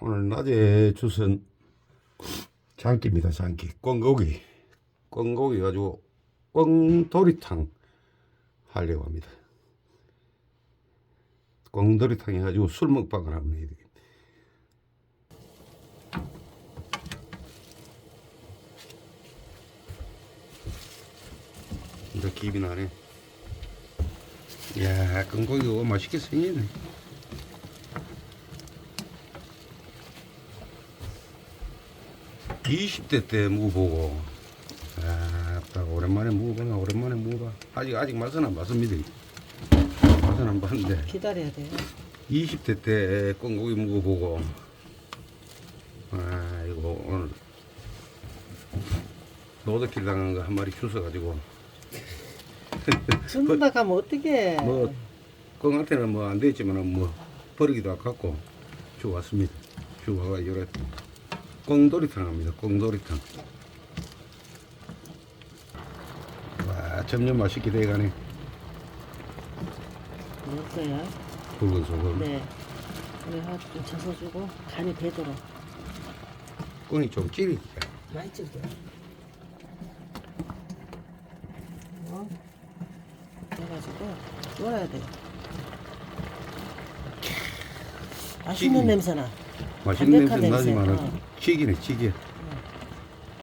오늘 낮에 주선 장기입니다. 장기 꿩고기 꿩고기 가지고 꿩도리탕 하려고 합니다. 꿩도리탕 해가지고 술 먹방을 되겠네. 이제 기비 나네. 이야, 꿩고기가 맛있게 생겼네. 이십 대때 무보고 아, 딱 오랜만에 무보나 오랜만에 무봐 아직 아직 맛은 안 봤습니다. 맛은 안 봤는데 기다려야 돼요. 20대 때 꽁고기 무보고 아 이거 오늘 노드킬 당한 거 한 마리 주워가지고 죽는다 가면 어떡해. 뭐 꽁한테는 뭐안 됐지만 뭐 버리기도 아깝고 주워왔습니다. 주워가 요래 꽁도리탕 합니다. 꽁도리탕. 와 점점 맛있게 돼가네. 넣었어요. 붉은 소금. 네. 그래가지고 좀 젖어주고 간이 되도록. 꽁이 좀 찌리게. 많이 찔게. 어? 쫄아야 돼. 맛있는 찌개. 냄새나. 맛있는 담백한 냄새 냄새. 나지만 어. 찌기네 찌개.